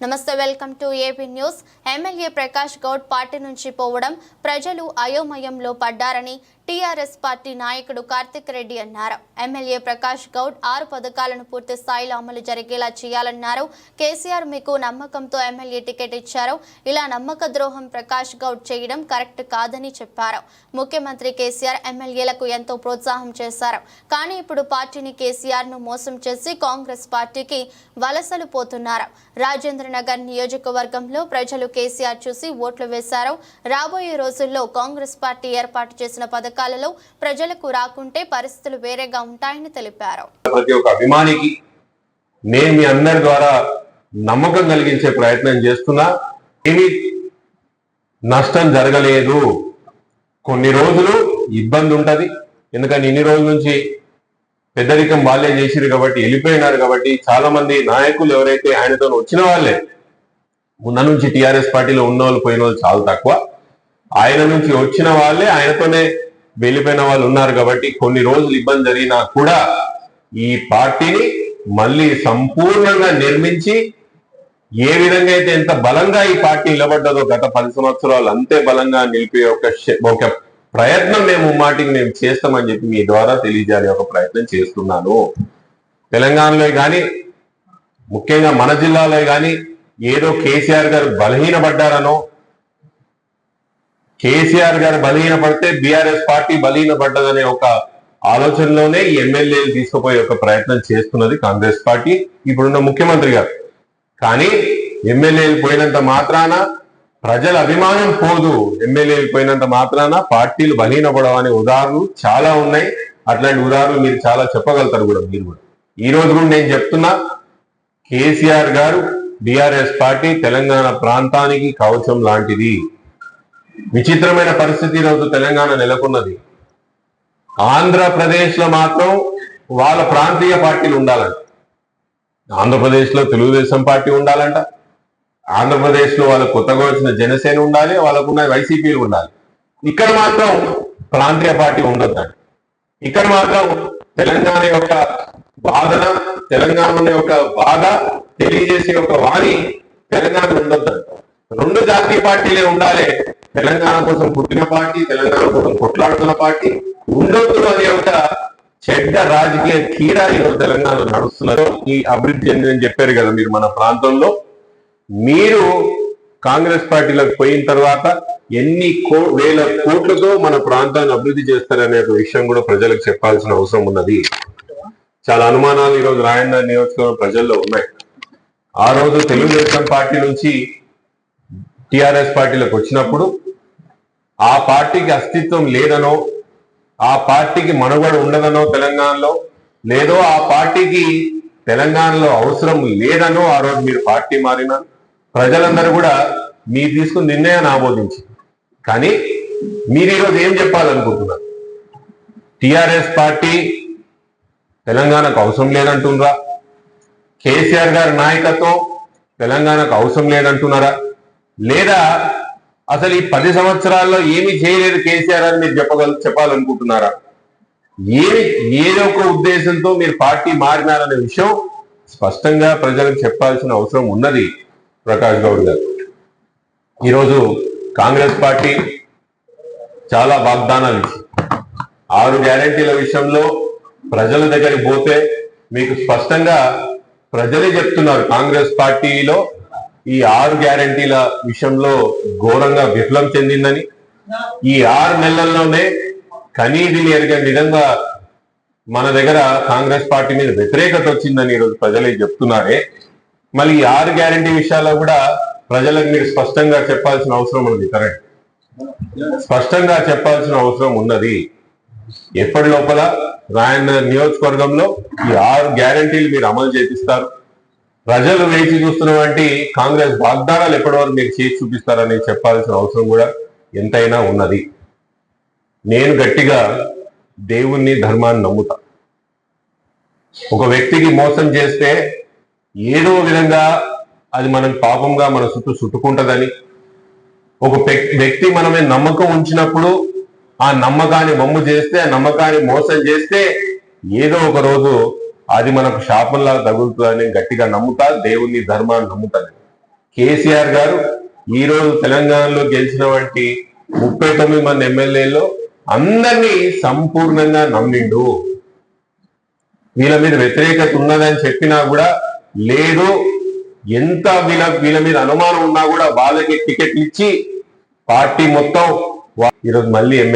నమస్తే welcome to AP news. MLA Prakash Goud party నుంచి పోవడం ప్రజలు అయోమయంలో పడ్డారని టీఆర్ఎస్ పార్టీ నాయకుడు కార్తిక్ రెడ్డి అన్నారు. ఎమ్మెల్యే ప్రకాష్ గౌడ్ ఆరు పథకాలను పూర్తి స్థాయిలో అమలు జరిగేలా చేయాలన్నారు. కేసీఆర్ మీకు నమ్మకంతో ఎమ్మెల్యే టికెట్ ఇచ్చారు. ఇలా నమ్మక ద్రోహం ప్రకాష్ గౌడ్ చేయడం కరెక్ట్ కాదని చెప్పారు. ముఖ్యమంత్రి కేసీఆర్ ఎమ్మెల్యేలకు ఎంతో ప్రోత్సాహం చేశారు. కానీ ఇప్పుడు పార్టీని కేసీఆర్ను మోసం చేసి కాంగ్రెస్ పార్టీకి వలసలు పోతున్నారు. రాజేంద్ర నగర్ నియోజకవర్గంలో ప్రజలు కేసీఆర్ చూసి ఓట్లు వేశారు. రాబోయే రోజుల్లో కాంగ్రెస్ పార్టీ ఏర్పాటు చేసిన పథకాలలో ప్రజలకు రాకుంటే పరిస్థితులు వేరేగా ఉంటాయని తెలిపారు. ప్రతి ఒక్క అభిమానికి నేను మీ అందరి ద్వారా నమ్మకం కలిగించే ప్రయత్నం చేస్తున్నా. ఏమీ నష్టం జరగలేదు. కొన్ని రోజులు ఇబ్బంది ఉంటది. ఎందుకని ఇన్ని రోజుల నుంచి పెద్దరికం వాళ్ళే చేసిరు కాబట్టి వెళ్ళిపోయినారు కాబట్టి చాలా మంది నాయకులు ఎవరైతే ఆయనతో వచ్చిన వాళ్ళే ఉన్న నుంచి టిఆర్ఎస్ పార్టీలో ఉన్న వాళ్ళు పోయిన వాళ్ళు చాలా తక్కువ. ఆయన నుంచి వచ్చిన వాళ్ళే ఆయనతోనే వెళ్ళిపోయిన వాళ్ళు ఉన్నారు కాబట్టి కొన్ని రోజులు ఇబ్బంది జరిగినా కూడా ఈ పార్టీని మళ్ళీ సంపూర్ణంగా నిర్మించి ఏ విధంగా అయితే ఎంత బలంగా ఈ పార్టీ నిలబడ్డదో గత పది సంవత్సరాలు అంతే బలంగా నిలిపే ఒక ఒక ప్రయత్నం మేము మాటికి మేము చేస్తామని చెప్పి మీ ద్వారా తెలియజేయాలి ఒక ప్రయత్నం చేస్తున్నాను. తెలంగాణలో కానీ ముఖ్యంగా మన జిల్లాలో కానీ ఏదో కేసీఆర్ గారు బలహీనపడ్డారనో కేసీఆర్ గారు బలహీన పడితే బీఆర్ఎస్ పార్టీ బలహీన పడ్డదనే ఒక ఆలోచనలోనే ఈ ఎమ్మెల్యేలు తీసుకుపోయే ఒక ప్రయత్నం చేస్తున్నది కాంగ్రెస్ పార్టీ. ఇప్పుడున్న ముఖ్యమంత్రి గారు. కానీ ఎమ్మెల్యేలు పోయినంత మాత్రాన ప్రజల అభిమానం పోదు. ఎమ్మెల్యేలు పోయినంత మాత్రాన పార్టీలు బలహీనపడవనే ఉదాహరణలు చాలా ఉన్నాయి. అట్లాంటి ఉదాహరణలు మీరు చాలా చెప్పగలుగుతారు కూడా మీరు కూడా. ఈ రోజు కూడా నేను చెప్తున్నా కేసీఆర్ గారు బీఆర్ఎస్ పార్టీ తెలంగాణ ప్రాంతానికి కవచం లాంటిది. విచిత్రమైన పరిస్థితి ఈరోజు తెలంగాణ నెలకొన్నది. ఆంధ్రప్రదేశ్లో మాత్రం వాళ్ళ ప్రాంతీయ పార్టీలు ఉండాలంట. ఆంధ్రప్రదేశ్లో తెలుగుదేశం పార్టీ ఉండాలంట. ఆంధ్రప్రదేశ్లో వాళ్ళకు కొత్తగా వచ్చిన జనసేన ఉండాలి వాళ్ళకున్న వైసీపీలు ఉండాలి. ఇక్కడ మాత్రం ప్రాంతీయ పార్టీ ఉండొద్దంట. ఇక్కడ మాత్రం తెలంగాణ యొక్క వాదన తెలంగాణ యొక్క బాధ తెలియజేసే ఒక వాణి తెలంగాణ ఉండొద్దంట. రెండు జాతీయ పార్టీలే ఉండాలి తెలంగాణ కోసం పుట్టిన పార్టీ తెలంగాణ కోసం కొట్లాడుతున్న పార్టీ ఉండొద్దు అనే ఒక చెడ్డ రాజకీయ క్రీడా ఈరోజు తెలంగాణ నడుస్తున్నారు ఈ అభివృద్ధి చెందిందని చెప్పారు కదా మీరు మన ప్రాంతంలో. మీరు కాంగ్రెస్ పార్టీలోకి పోయిన తర్వాత ఎన్ని కో వేల కోట్లతో మన ప్రాంతాన్ని అభివృద్ధి చేస్తారనే ఒక విషయం కూడా ప్రజలకు చెప్పాల్సిన అవసరం ఉన్నది. చాలా అనుమానాలు ఈరోజు రాయన్న నియోజకవర్గం ప్రజల్లో ఉన్నాయి. ఆ రోజు తెలుగుదేశం పార్టీ నుంచి టిఆర్ఎస్ పార్టీలోకి వచ్చినప్పుడు ఆ పార్టీకి అస్తిత్వం లేదనో ఆ పార్టీకి మనుగడ ఉండదనో తెలంగాణలో లేదో ఆ పార్టీకి తెలంగాణలో అవసరం లేదనో ఆ రోజు మీరు పార్టీ మారిన ప్రజలందరూ కూడా మీరు తీసుకున్న నిర్ణయాన్ని ఆమోదించింది కానీ మీరు ఈరోజు ఏం చెప్పాలనుకుంటున్నారు? టిఆర్ఎస్ పార్టీ తెలంగాణకు అవసరం లేదంటున్నారా? కేసీఆర్ గారి నాయకత్వం తెలంగాణకు అవసరం లేదంటున్నారా? లేదా అసలు ఈ పది సంవత్సరాల్లో ఏమి చేయలేదు కేసీఆర్ అని మీరు చెప్పగల చెప్పాలనుకుంటున్నారా? ఏమి ఏదో ఒక ఉద్దేశంతో మీరు పార్టీ మారినారనే విషయం స్పష్టంగా ప్రజలకు చెప్పాల్సిన అవసరం ఉన్నది ప్రకాష్ గౌడ్ గారు. ఈరోజు కాంగ్రెస్ పార్టీ చాలా వాగ్దానాలు ఆరు గ్యారంటీల విషయంలో ప్రజల దగ్గరికి పోతే మీకు స్పష్టంగా ప్రజలే చెప్తున్నారు కాంగ్రెస్ పార్టీలో ఈ ఆరు గ్యారంటీల విషయంలో ఘోరంగా విఫలం చెందిందని. ఈ ఆరు నెలల్లోనే కనీదిని ఎరగని విధంగా మన దగ్గర కాంగ్రెస్ పార్టీ మీద వ్యతిరేకత వచ్చిందని ఈరోజు ప్రజలే చెప్తున్నారే? మళ్ళీ ఈ ఆరు గ్యారంటీ విషయాల్లో కూడా ప్రజలకు మీరు స్పష్టంగా చెప్పాల్సిన అవసరం ఉంది కరెంట్ స్పష్టంగా చెప్పాల్సిన అవసరం ఉన్నది. ఎప్పటి లోపల? రాయన్న నియోజకవర్గంలో ఈ ఆరు గ్యారంటీలు మీరు అమలు చేపిస్తారు. ప్రజలు వేచి చూస్తున్నటువంటి కాంగ్రెస్ వాగ్దానాలు ఎప్పటి వరకు మీరు చేసి చూపిస్తారని చెప్పాల్సిన అవసరం కూడా ఎంతైనా ఉన్నది. నేను గట్టిగా దేవుణ్ణి ధర్మాన్ని నమ్ముతా. ఒక వ్యక్తికి మోసం చేస్తే ఏదో విధంగా అది మనం పాపంగా మన చుట్టూ చుట్టుకుంటుందని ఒక వ్యక్తి మనమే నమ్మకం ఉంచినప్పుడు ఆ నమ్మకాన్ని మమ్ము చేస్తే ఆ నమ్మకాన్ని మోసం చేస్తే ఏదో ఒక రోజు అది మనకు శాపంలా తగులుతుందని గట్టిగా నమ్ముతా దేవుని ధర్మాన్ని నమ్ముతా కేసీఆర్ గారు ఈ రోజు తెలంగాణలో గెలిచిన వంటి ముప్పై తొమ్మిది మంది ఎమ్మెల్యేలో అందరినీ సంపూర్ణంగా నమ్మిండు. వీళ్ళ మీద వ్యతిరేకత ఉన్నదని చెప్పినా కూడా లేదు. ఎంత వీళ్ళ వీళ్ళ మీద అనుమానం ఉన్నా కూడా వాళ్ళకి టికెట్లు ఇచ్చి పార్టీ మొత్తం వా- ఈరోజు మళ్ళీ ఎమ్మెల్యే